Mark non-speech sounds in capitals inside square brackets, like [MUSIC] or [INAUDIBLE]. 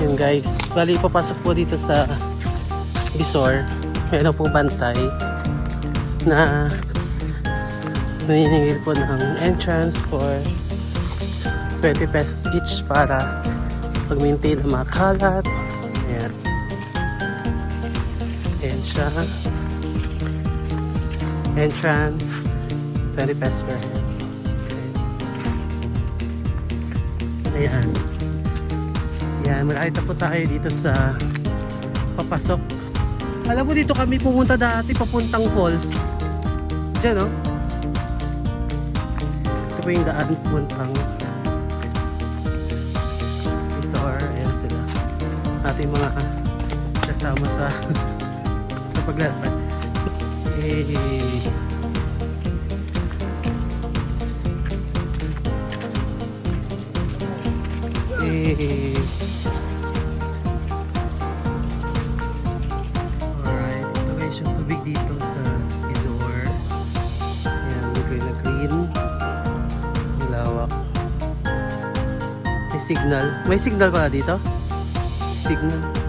Yun guys, bali papasok po dito sa resort. Meron pong bantay na naniningil po ng entrance for 20 pesos each para mag-maintain ng mga kalat. Ayan. Ayan siya. Entrance, 20 pesos per head. Okay. Ayan. Ayan, makakita po tayo dito sa papasok. Alam mo dito kami pumunta dati papuntang falls. Diyan, no? Ito po yung daan puntang resort. Ayan sila. Ating mga kasama sa [LAUGHS] sa paglalakad. Eh, eh, Green na green. Lawak. May signal. May signal pala dito? Signal.